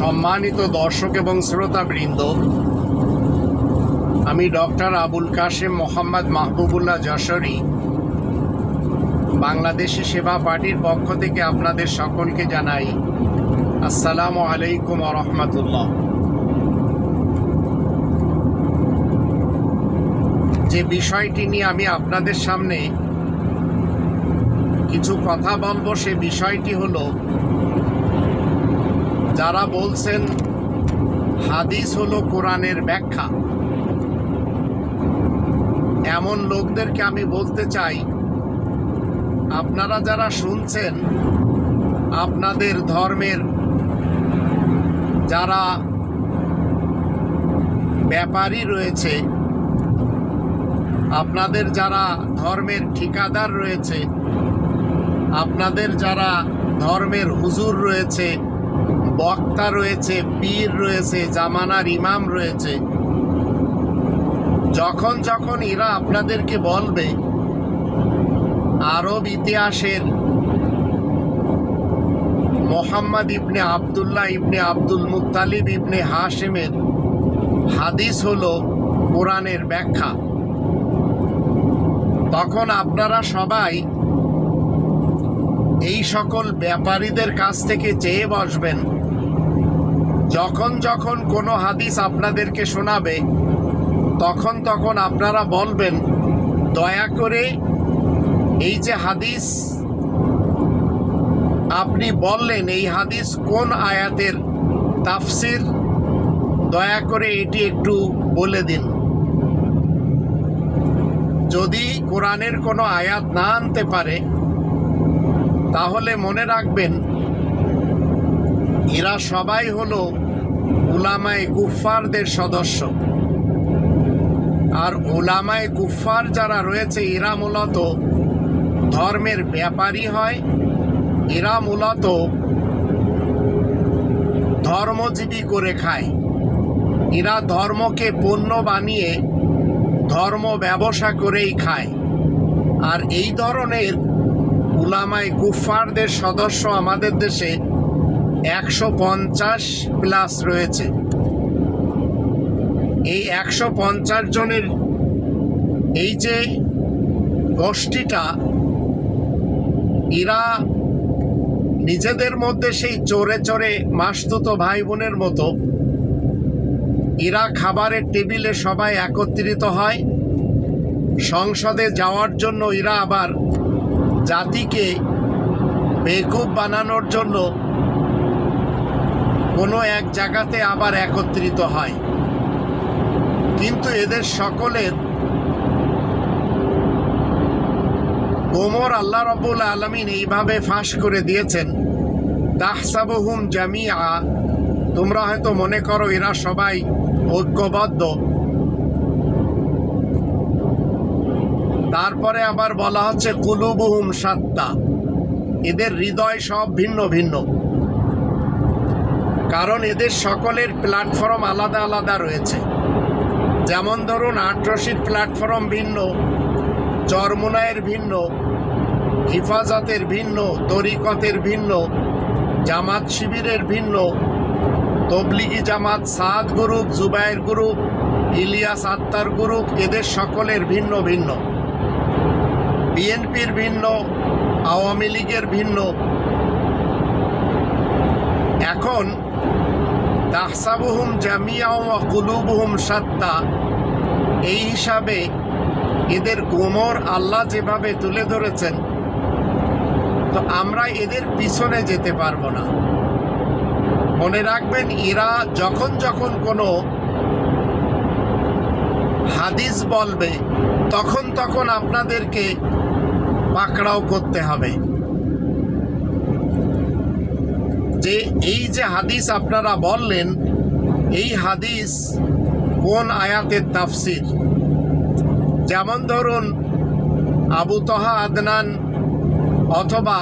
সম্মানিত দর্শক এবং শ্রোতাবৃন্দ, আমি ডক্টর আবুল কাশেম মোহাম্মদ মাহবুবুল্লাহ যশোরী, বাংলাদেশি সেবা পার্টির পক্ষ থেকে আপনাদের সকলকে জানাই আসসালামু আলাইকুম রহমতুল্লাহ। যে বিষয়টি নিয়ে আমি আপনাদের সামনে কিছু কথা বলব, সে বিষয়টি হলো যারা বলছেন হাদিস হলো কোরআনের ব্যাখ্যা, এমন লোকদেরকে আমি বলতে চাই, আপনারা যারা শুনছেন, আপনাদের ধর্মের যারা ব্যাপারী রয়েছে, আপনাদের যারা ধর্মের ঠিকাদার রয়েছে, আপনাদের যারা ধর্মের হুজুর রয়েছে বক্তা রয়েছে, পীর রয়েছে, জামানার ইমাম রয়েছে। যখন যখন এরা আপনাদেরকে বলবে, আরব ইতিহাসের Muhammad ibn Abdullah ibn Abdul Muttalib ibn হাশেমের হাদিস হলো কোরআনের ব্যাখ্যা। তখন আপনারা সবাই এই সকল ব্যাপারীদের কাছ থেকে চেয়ে বসবেন। যখন যখন কোনো হাদিস আপনাদেরকে শোনাবে, তখন তখন আপনারা বলবেন, দয়া করে এই যে হাদিস, আপনি বললেন এই হাদিস কোন আয়াতের তাফসির? দয়া করে এটি একটু বলে দিন। যদি কোরআনের কোনো আয়াত না আনতে পারে, তাহলে মনে রাখবেন, এরা সবাই হলো উলামায় কুফফারদের সদস্য। আর ওলামায় কুফফার যারা রয়েছে, এরা মূলত ধর্মের ব্যাপারী হয়। এরা মূলত ধর্মজীবী করে খায়। এরা ধর্মকে পণ্য বানিয়ে ধর্ম ব্যবসা করেই খায়। আর এই ধরনের উলামায় কুফফারদের সদস্য আমাদের দেশে একশো পঞ্চাশ প্লাস রয়েছে। এই একশো পঞ্চাশ জনের এই যে গোষ্ঠীটা, এরা নিজেদের মধ্যে সেই চোরে চোরে মাসতুত ভাই বোনের মতো, এরা খাবারের টেবিলে সবাই একত্রিত হয়। সংসদে যাওয়ার জন্য এরা আবার জাতিকে বেকুব বানানোর জন্য কোনো এক জায়গাতে আবার একত্রিত হয়। কিন্তু এদের সকলের কোমর আল্লাহ রব্বুল আলমিন এইভাবে ফাঁস করে দিয়েছেন, তাহসাবহুম জামিয়া তোমরা হয়তো মনে করো এরা সবাই ঐক্যবদ্ধ। তারপরে আবার বলা হচ্ছে কুলুবহুম সাত্তা, এদের হৃদয় সব ভিন্ন ভিন্ন। কারণ এদের সকলের প্ল্যাটফর্ম আলাদা আলাদা রয়েছে। যেমন ধরুন আটরশির প্ল্যাটফর্ম ভিন্ন চরমুনায়ের ভিন্ন, হিফাজতের ভিন্ন, তরিকতের ভিন্ন, জামাত শিবিরের ভিন্ন, তবলিগি জামাত সাদ গ্রুপ জুবায়ের গ্রুপ, ইলিয়াস আত্মার গ্রুপ, এদের সকলের ভিন্ন ভিন্ন। বিএনপির ভিন্ন, আওয়ামী লীগের ভিন্ন। এখন তাহসাবুহুম জামিয়া ওয়া কুলুবুহুম সাত্তা। এই হিসাবে এদের গোমর আল্লাহ যেভাবে তুলে ধরেছেন, তো আমরা এদের পিছনে যেতে পারব না। মনে রাখবেন, এরা যখন যখন কোনো হাদিস বলবে, তখন তখন আপনাদেরকে পাকড়াও করতে হবে। যে এই যে হাদিস আপনারা বললেন, এই হাদিস কোন আয়াতের তাফসির? যেমন ধরুন, আবু তহা আদনান অথবা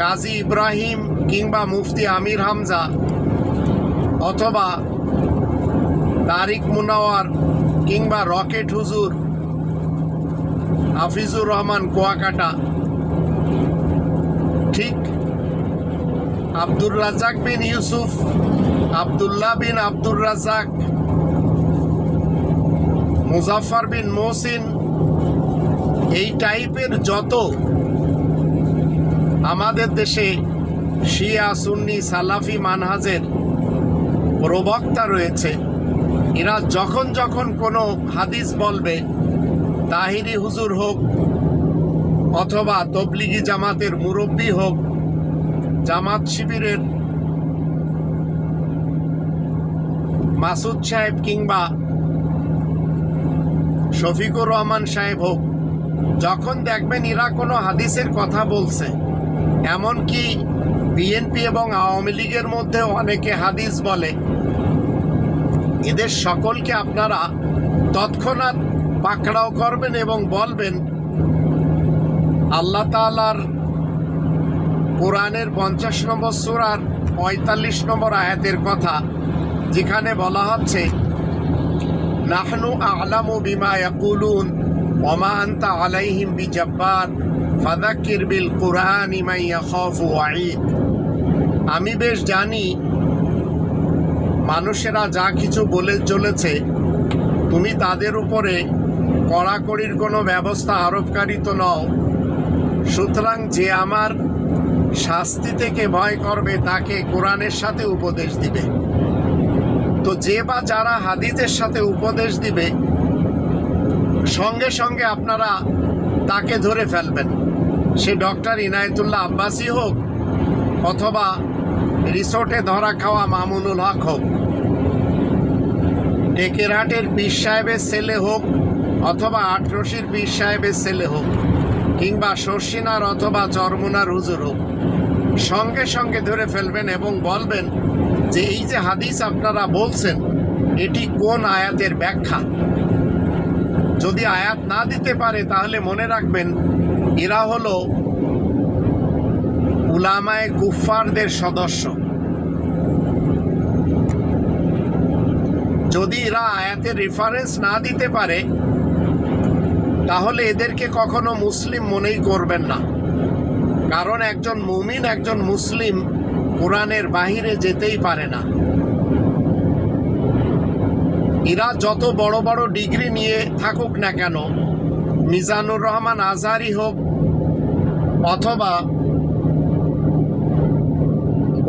কাজী ইব্রাহিম কিংবা মুফতি আমির হামজা অথবা তারিক মুনাওয়ার কিংবা রকেট হুজুর হাফিজুর রহমান কুয়াকাটা আব্দুর রাজাক বিন ইউসুফ, আবদুল্লাহ বিন আব্দুর রাজাক মুজাফর বিন মোহসিন, এই টাইপের যত আমাদের দেশে শিয়া, সুন্নি, সালাফি মানহাজের প্রবক্তা রয়েছে, এরা যখন যখন কোনো হাদিস বলবে, তাহিরি হুজুর হোক অথবা তবলিগি জামাতের মুরব্বী হোক জামাত শিবিরের মাসুদ সাহেব কিংবা শফিকুর রহমান সাহেব হোক, যখন দেখবেন এরা কোনো হাদিসের কথা বলছে, এমনকি বিএনপি এবং আওয়ামী লীগের মধ্যে অনেকে হাদিস বলে, এদের সকলকে আপনারা তৎক্ষণাৎ পাকড়াও করবেন এবং বলবেন, আল্লাহ তাআলার কোরআনের পঞ্চাশ নম্বর সুরার পঁয়তাল্লিশ নম্বর আয়াতের কথা, যেখানে বলা হচ্ছে, নাহনু আলামু বিমা ইয়াকুলুন ওমা আনতা আলাইহিম বিজাব্বার ফাদাক্কির বিল কুরআনি মান ইয়াখাফু ওয়াঈদ। আমি বেশ জানি, মানুষেরা যা কিছু বলে চলেছে, তুমি তাদের উপরে কড়াকড়ির কোনো ব্যবস্থা আরোপকারী তো নও। সুতরাং যে আমার শাস্তি থেকে ভয় করবে, তাকে কোরআনের সাথে উপদেশ দিবে। তো যে বা যারা হাদিসের সাথে উপদেশ দিবে, সঙ্গে সঙ্গে আপনারা তাকে ধরে ফেলবেন। সে ডক্টর ইনায়েতুল্লাহ আব্বাসী হোক, অথবা রিসোর্টে ধরা খাওয়া মামুনুল হক হোক টেকেরহাটের পীর সাহেবের ছেলে হোক, অথবা আটরশির পীর সাহেবের ছেলে হোক কিংবা শর্ষিনার অথবা চরমুনার হুজুর হোক সঙ্গে সঙ্গে ধরে ফেলবেন এবং বলবেন যে এই যে হাদিস আপনারা বলছেন, এটি কোন আয়াতের ব্যাখ্যা? যদি আয়াত না দিতে পারে, তাহলে মনে রাখবেন, এরা হলো উলামায়ে কুফফারদের সদস্য। যদি এরা আয়াতের রেফারেন্স না দিতে পারে তাহলে এদেরকে কখনো মুসলিম মনেই করবেন না। কারণ একজন মুমিন, একজন মুসলিম কোরআনের বাহিরে যেতেই পারে না। এরা যত বড় বড় ডিগ্রি নিয়ে থাকুক না কেন, মিজানুর রহমান আজহারি হোক অথবা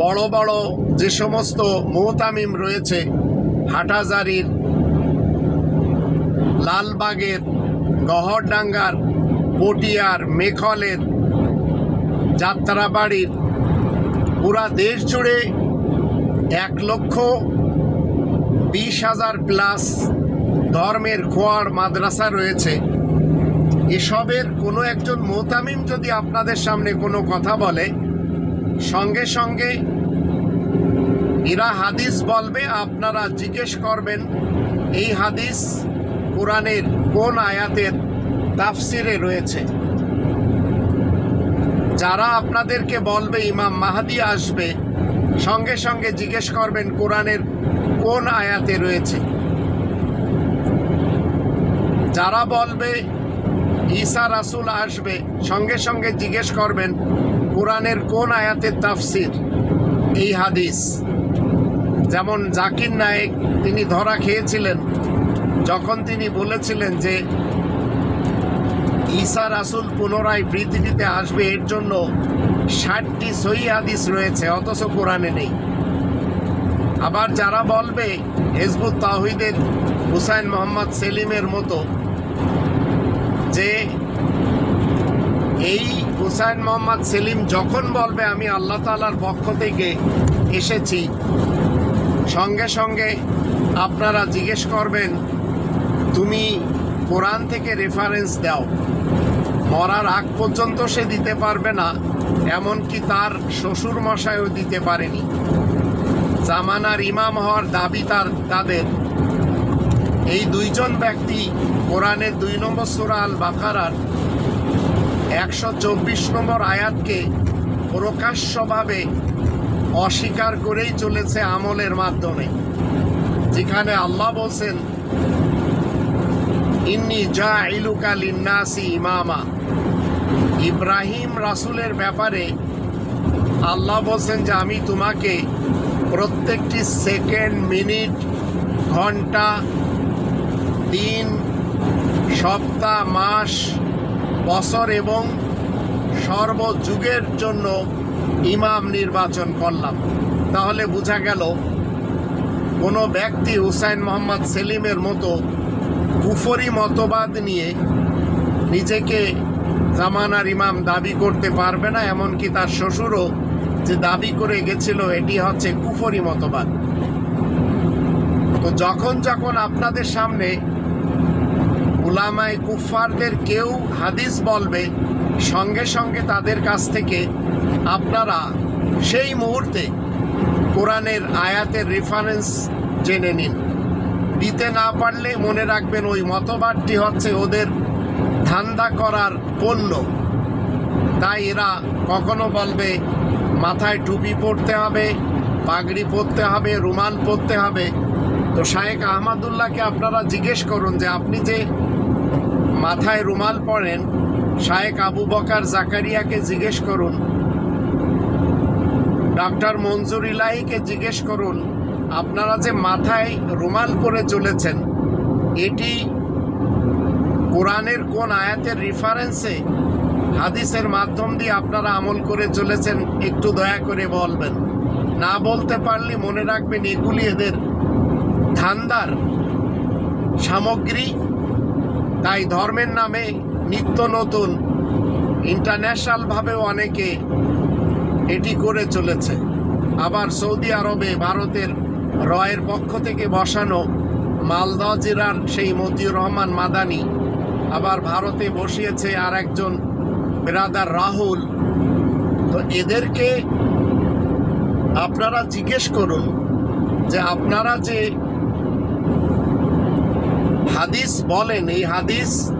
বড় বড় যে সমস্ত মোহতামিম রয়েছে, হাটাজারির, লালবাগের গহরডাঙ্গার, পটিয়ার, মেখলের যাত্রাবাড়ির পুরা দেশ জুড়ে এক লক্ষ বিশ হাজার প্লাস ধর্মের খোয়ার মাদ্রাসা রয়েছে। এসবের কোনো একজন মোতামিম যদি আপনাদের সামনে কোনো কথা বলে, সঙ্গে সঙ্গে এরা হাদিস বলবে, আপনারা জিজ্ঞেস করবেন, এই হাদিস কোরআনের কোন আয়াতের তাফসিরে রয়েছে। যারা আপনাদেরকে বলবে ইমাম মাহাদি আসবে, সঙ্গে সঙ্গে জিজ্ঞেস করবেন কোরআনের কোন আয়াতে রয়েছে। যারা বলবে ঈসা রাসুল আসবে, সঙ্গে সঙ্গে জিজ্ঞেস করবেন কোরআনের কোন আয়াতের তাফসির। এই হাদিস। যেমন জাকির নায়েক, তিনি ধরা খেয়েছিলেন। যখন তিনি বলেছিলেন যে ঈসা রাসুল পুনরায় পৃথিবীতে আসবে, এর জন্য ষাটটি সহি হাদিস রয়েছে, অথচ কোরআনে নেই। আবার যারা বলবে, হেজবুত তাহিদের হুসাইন মোহাম্মদ সেলিমের মতো, যে এই হুসাইন মোহাম্মদ সেলিম যখন বলবে, আমি আল্লাহ তালার পক্ষ থেকে এসেছি, সঙ্গে সঙ্গে আপনারা জিজ্ঞেস করবেন তুমি কোরআন থেকে রেফারেন্স দাও। মরার আগ পর্যন্ত সে দিতে পারবে না, এমনকি তার শ্বশুর মশাইও দিতে পারেনি। জামানার ইমাম হওয়ার দাবি তার, তাদের। এই দুইজন ব্যক্তি কোরআনের দুই নম্বর সুরা আল বাকারার একশো চব্বিশ নম্বর আয়াতকে প্রকাশ্যভাবে অস্বীকার করেই চলেছে আমলের মাধ্যমে। যেখানে আল্লাহ বলছেন ইন্নি যা ইলুকা লিন্নাসি ইমামা। ইব্রাহিম রাসুলের ব্যাপারে আল্লাহ বলছেন যে, আমি তোমাকে প্রত্যেকটি সেকেন্ড, মিনিট, ঘণ্টা, দিন, সপ্তাহ, মাস, বছর এবং সর্বযুগের জন্য ইমাম নির্বাচন করলাম। তাহলে বোঝা গেল, কোনো ব্যক্তি হুসাইন মোহাম্মদ সেলিমের মতো কুফরি মতবাদ নিয়ে নিজেকে জামানার ইমাম দাবি করতে পারবে না, এমনকি তার শ্বশুরও যে দাবি করে গেছিল, এটি হচ্ছে কুফরি মতবাদ। তো যখন যখন আপনাদের সামনে উলামায় কুফারদের কেউ হাদিস বলবে, সঙ্গে সঙ্গে তাদের কাছ থেকে আপনারা সেই মুহূর্তে কোরআনের আয়াতের রেফারেন্স জেনে নিন। দিতে না পারলে মনে রাখবেন ওই মতবাদটি হচ্ছে ওদের ধান্দা করার পণ্য। তাই এরা কখনো বলবে, মাথায় টুপি পরতে হবে, পাগড়ি পরতে হবে, রুমাল পরতে হবে। তো শায়েক আহমদুল্লাহকে আপনারা জিজ্ঞেস করুন যে আপনি যে মাথায় রুমাল পরেন শায়েক আবু বকার জাকারিয়াকে জিজ্ঞেস করুন ডক্টর মঞ্জুর ইলাহিকে জিজ্ঞেস করুন আপনারা যে মাথায় রুমাল করে চলেছেন, এটি কোরআনের কোন আয়াতের রেফারেন্সে হাদিসের মাধ্যম দিয়ে আপনারা আমল করে চলেছেন, একটু দয়া করে বলবেন। না বলতে পারলে মনে রাখবেন এগুলি এদের ধান্দার সামগ্রী। তাই ধর্মের নামে নিত্য নতুন ইন্টারন্যাশনালভাবেও অনেকে এটি করে চলেছে। আবার সৌদি আরবে, ভারতের রয়ের পক্ষ থেকে বসানো মালদহ জেলার সেই মতিউর রহমান মাদানি। আবার ভারতে বসিয়েছে আর একজন ব্রাদার রাহুল। তো এদেরকে আপনারা জিজ্ঞেস করুন যে আপনারা যে হাদিস বলেন, এই হাদিস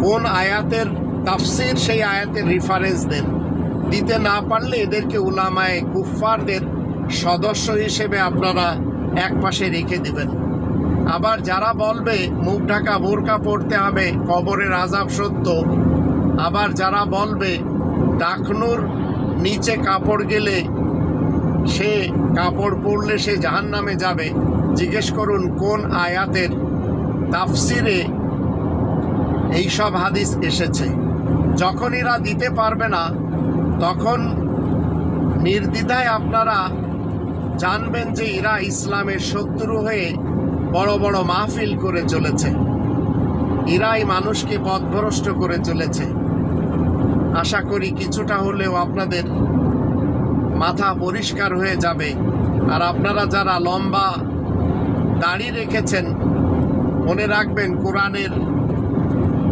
কোন আয়াতের তাফসির, সেই আয়াতের রেফারেন্স দেন। দিতে না পারলে এদেরকে উলামায়ে কুফফারদের সদস্য হিসেবে আপনারা এক পাশে রেখে দিবেন। আবার যারা বলবে, মুখ ঢাকা বোরকা পড়তে হবে, কবরের আজাব সত্য। আবার যারা বলবে, ডাকনুর নিচে কাপড় গেলে সে কাপড় পরলে সে জাহান নামে যাবে। জিজ্ঞেস করুন, কোন আয়াতের তাফসিরে এইসব হাদিস এসেছে? যখন এরা দিতে পারবে না, তখন নির্দ্বিধায় আপনারা জানবেন যে এরা ইসলামের শত্রু হয়ে বড় বড় মাহফিল করে চলেছে। এরাই মানুষকে পথভ্রষ্ট করে চলেছে। আশা করি কিছুটা হলেও আপনাদের মাথা পরিষ্কার হয়ে যাবে। আর আপনারা যারা লম্বা দাড়ি রেখেছেন, মনে রাখবেন কোরআনের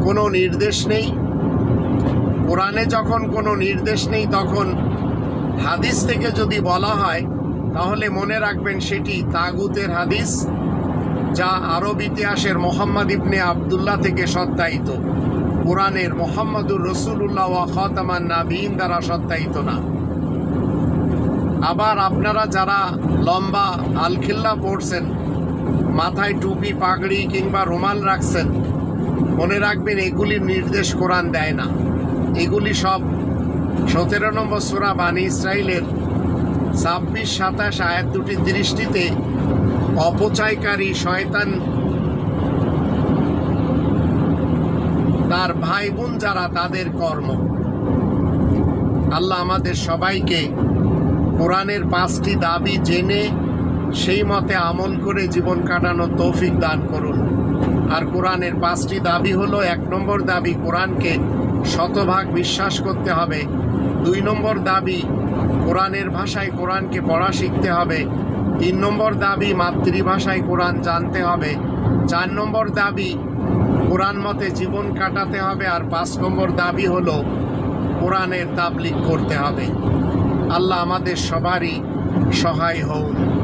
কোনো নির্দেশ নেই। কোরআনে যখন কোনো নির্দেশ নেই, তখন হাদিস থেকে যদি বলা হয় তাহলে মনে রাখবেন সেটি তাগুতের হাদিস, যা আরব ইতিহাসের মোহাম্মদ ইবনে আবদুল্লাহ থেকে সত্যায়িত। কোরআনের মোহাম্মদুর রসুল্লাহ ওয়া খতামান নাবিন দ্বারা সত্যায়িত না। আবার আপনারা যারা লম্বা আলখিল্লা পড়ছেন, মাথায় টুপি, পাগড়ি কিংবা রুমাল রাখছেন, মনে রাখবেন এগুলির নির্দেশ কোরআন দেয় না। এগুলি সব সতেরো নম্বর সোরা বানী ইসরায়েলের ছাব্বিশ সাতাশ আয়াত দুটি দৃষ্টিতে অপচয়কারী শয়তান তার ভাই বোন যারা, তাদের কর্ম। আল্লাহ আমাদের সবাইকে কোরআনের পাঁচটি দাবি জেনে সেই মতে আমল করে জীবন কাটানোর তৌফিক দান করুন। আর কোরআনের পাঁচটি দাবি হলো, এক নম্বর দাবি কোরআনকে শতভাগ বিশ্বাস করতে হবে। দুই নম্বর দাবি কোরআনের ভাষায় কোরআনকে পড়া শিখতে হবে। তিন নম্বর দাবি, মাতৃভাষায় কোরআন জানতে হবে। চার নম্বর দাবি, কোরআন মতে জীবন কাটাতে হবে। আর পাঁচ নম্বর দাবি হলো, কোরআনের তাবলিক করতে হবে। আল্লাহ আমাদের সবারই সহায় হন।